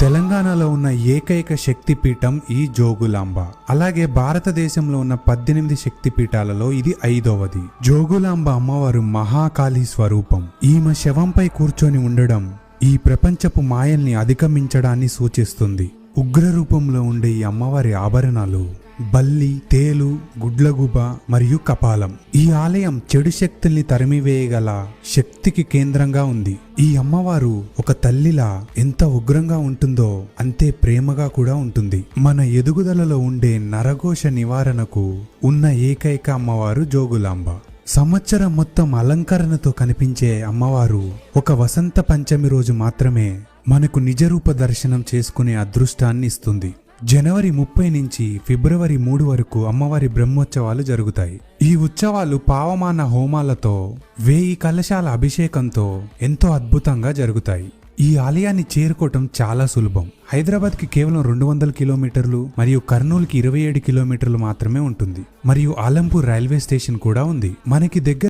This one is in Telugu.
తెలంగాణలో ఉన్న ఏకైక శక్తిపీఠం ఈ జోగులాంబ. అలాగే భారతదేశంలో ఉన్న పద్దెనిమిది శక్తిపీఠాలలో ఇది ఐదవది. జోగులాంబ అమ్మవారు మహాకాళి స్వరూపం. ఈమె శవంపై కూర్చొని ఉండడం ఈ ప్రపంచపు మాయల్ని అధిగమించడాన్ని సూచిస్తుంది. ఉగ్ర రూపంలో ఉండే ఈ అమ్మవారి ఆభరణాలు బల్లి తేలు గుడ్లగుబ మరియు కపాలం. ఈ ఆలయం చెడు శక్తుల్ని తరిమివేయగల శక్తికి కేంద్రంగా ఉంది. ఈ అమ్మవారు ఒక తల్లిలా ఎంత ఉగ్రంగా ఉంటుందో అంతే ప్రేమగా కూడా ఉంటుంది. మన ఎదుగుదలలో ఉండే నరఘోష నివారణకు ఉన్న ఏకైక అమ్మవారు జోగులాంబ. సంవత్సరం మొత్తం అలంకరణతో కనిపించే అమ్మవారు ఒక వసంత పంచమి రోజు మాత్రమే మనకు నిజరూప దర్శనం చేసుకునే అదృష్టాన్ని ఇస్తుంది. జనవరి ముప్పై నుంచి ఫిబ్రవరి మూడు వరకు అమ్మవారి బ్రహ్మోత్సవాలు జరుగుతాయి. ఈ ఉత్సవాలు పావమాన హోమాలతో వేయి కలశాల అభిషేకంతో ఎంతో అద్భుతంగా జరుగుతాయి. ఈ ఆలయాన్ని చేరుకోవటం చాలా సులభం. హైదరాబాద్కి కేవలం రెండు వందల కిలోమీటర్లు మరియు కర్నూలుకి ఇరవై ఏడు కిలోమీటర్లు మాత్రమే ఉంటుంది. మరియు ఆలంపూర్ రైల్వే స్టేషన్ కూడా ఉంది. మనకి దగ్గర